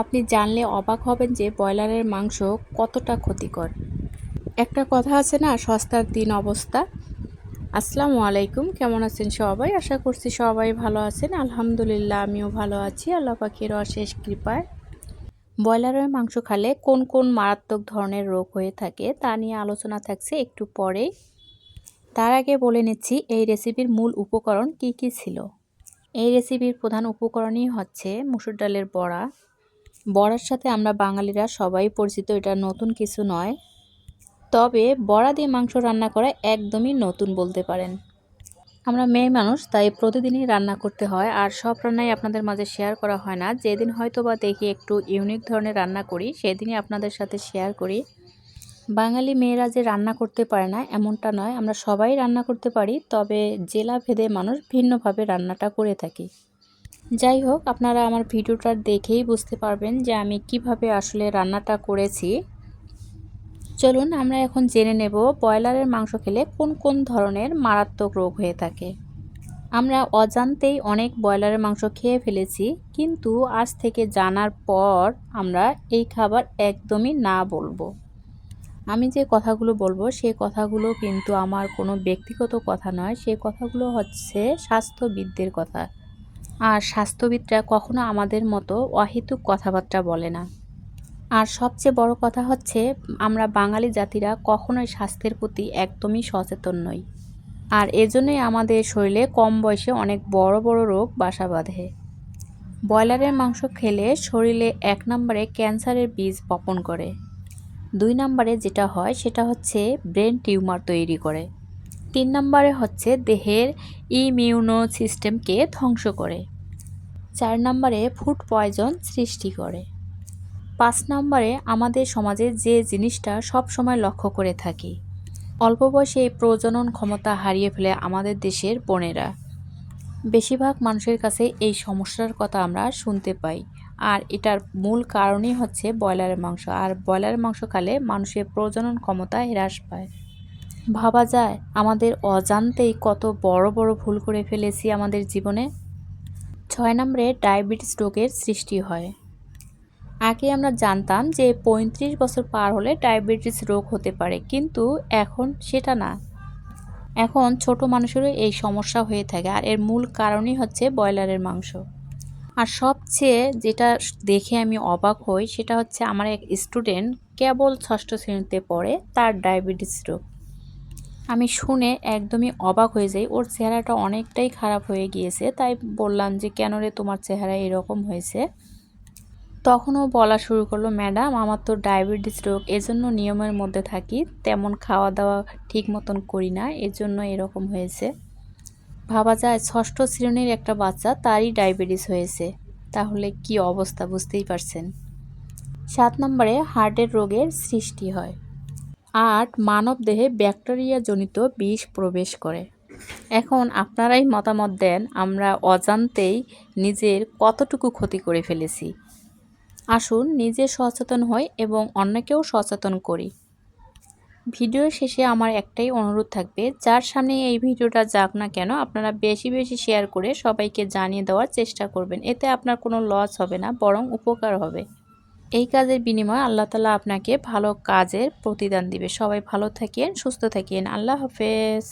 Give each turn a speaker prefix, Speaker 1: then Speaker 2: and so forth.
Speaker 1: আপনি জানলে অবাক হবেন যে ব্রয়লারের মাংস কতটা ক্ষতিকর। একটা কথা আছে না, সস্তার দিন অবস্থা। আসসালামু আলাইকুম, কেমন আছেন সবাই? আশা করছি সবাই ভালো আছেন। আলহামদুলিল্লাহ, আমিও ভালো আছি। আল্লাহ পাখির অশেষ কৃপায়। ব্রয়লারের মাংস খালে কোন কোন মারাত্মক ধরনের রোগ হয়ে থাকে তা নিয়ে আলোচনা থাকছে একটু পরেই। তার আগে বলে নিচ্ছি, এই রেসিপির মূল উপকরণ কি কি ছিল? এই রেসিপির প্রধান উপকরণই হচ্ছে মুসুর ডালের বড়া। বড়ার সাথে আমরা বাঙালিরা সবাই পরিচিত, এটা নতুন কিছু নয়। তবে বড়া দিয়ে মাংস রান্না করা একদমই নতুন বলতে পারেন। আমরা মেয়ে মানুষ, তাই প্রতিদিনই রান্না করতে হয়, আর সব রান্নাই আপনাদের মাঝে শেয়ার করা হয় না। যেদিন হয়তো বা দেখি একটু ইউনিক ধরনের রান্না করি, সেদিনই আপনাদের সাথে শেয়ার করি। বাঙালি মেয়েরা যে রান্না করতে পারে না, এমনটা নয়। আমরা সবাই রান্না করতে পারি, তবে জেলা ভেদে মানুষ ভিন্নভাবে রান্নাটা করে থাকি। যাই হোক, আপনারা আমার ভিডিওটা দেখেই বুঝতে পারবেন যে আমি কীভাবে আসলে রান্নাটা করেছি। চলুন, আমরা এখন জেনে নেব ব্রয়লারের মাংস খেলে কোন কোন ধরনের মারাত্মক রোগ হয়ে থাকে। আমরা অজান্তেই অনেক ব্রয়লারের মাংস খেয়ে ফেলেছি, কিন্তু আজ থেকে জানার পর আমরা এই খাবার একদমই না বলব। আমি যে কথাগুলো বলব সেই কথাগুলো কিন্তু আমার কোনো ব্যক্তিগত কথা নয় সেই কথাগুলো হচ্ছে স্বাস্থ্যবিদদের কথা। আর স্বাস্থ্যবিদরা কখনো আমাদের মতো অহেতুক কথাবার্তা বলে না। আর সবচেয়ে বড় কথা হচ্ছে, আমরা বাঙালি জাতিরা কখনোই স্বাস্থ্যের প্রতি একদমই সচেতন নই। আর এজন্যই আমাদের শরীরে কম বয়সে অনেক বড় বড় রোগ বাসা বাঁধে। ব্রয়লারের মাংস খেলে শরীরে এক নম্বরে ক্যান্সারের বীজ বপন করে। দুই নম্বরে যেটা হয়, সেটা হচ্ছে ব্রেন টিউমার তৈরি করে। তিন নম্বরে হচ্ছে দেহের ইমিউনো সিস্টেমকে ধ্বংস করে। চার নম্বরে ফুড পয়জন সৃষ্টি করে। পাঁচ নম্বরে আমাদের সমাজে যে জিনিসটা সব সময় লক্ষ্য করে থাকি, অল্প বয়সে প্রজনন ক্ষমতা হারিয়ে ফেলে আমাদের দেশের বোনেরা। বেশিরভাগ মানুষের কাছে এই সমস্যার কথা আমরা শুনতে পাই, আর এটার মূল কারণই হচ্ছে ব্রয়লারের মাংস, আর ব্রয়লারের মাংস খালে মানুষের প্রজনন ক্ষমতা হ্রাস পায়। ভাবা যায়, আমাদের অজান্তেই কত বড় বড় ভুল করে ফেলেছি আমাদের জীবনে। ছয় নম্বরে ডায়াবেটিস রোগের সৃষ্টি হয়। আগে আমরা জানতাম যে পঁয়ত্রিশ বছর পার হলে ডায়াবেটিস রোগ হতে পারে, কিন্তু এখন সেটা না। এখন ছোট মানুষেরও এই সমস্যা হয়ে থাকে, আর এর মূল কারণই হচ্ছে ব্রয়লারের মাংস। আর সবচেয়ে যেটা দেখে আমি অবাক হই, সেটা হচ্ছে আমার এক স্টুডেন্ট কেবল ষষ্ঠ শ্রেণীতে পড়ে, তার ডায়াবেটিস রোগ। আমি শুনে একদমই অবাক হয়ে যাই। ওর চেহারাটা অনেকটাই খারাপ হয়ে গিয়েছে, তাই বললাম যে, কেন রে তোমার চেহারা এরকম হয়েছে? তখনও বলা শুরু করল, ম্যাডাম, আমার তো ডায়াবেটিস রোগ, এজন্য নিয়মের মধ্যে থাকি, তেমন খাওয়া দাওয়া ঠিক মতন করি না, এজন্য এরকম হয়েছে। ভাবা যায় ষষ্ঠ শ্রেণির একটা বাচ্চা তারই ডায়াবেটিস হয়েছে, তাহলে কি অবস্থা বুঝতেই পারছেন? সাত নম্বরে হার্টের রোগের সৃষ্টি হয়। আট মানব দেহে ব্যাকটেরিয়াজনিত বিষ প্রবেশ করে। এখন আপনারাই মতামত দেন, আমরা অজান্তেই নিজের কতটুকু ক্ষতি করে ফেলেছি। আসুন নিজে সচেতন হই এবং অন্যকেও সচেতন করি। ভিডিওর শেষে আমার একটাই অনুরোধ থাকবে, যার সামনে এই ভিডিওটা যাক না কেন, আপনারা বেশি বেশি শেয়ার করে সবাইকে জানিয়ে দেওয়ার চেষ্টা করবেন। এতে আপনার কোনো লস হবে না, বরং উপকার হবে। এই কাজের বিনিময়ে আল্লাহ তালা আপনাকে ভালো কাজের প্রতিদান দিবে। সবাই ভালো থাকেন, সুস্থ থাকেন। আল্লাহ হাফেজ।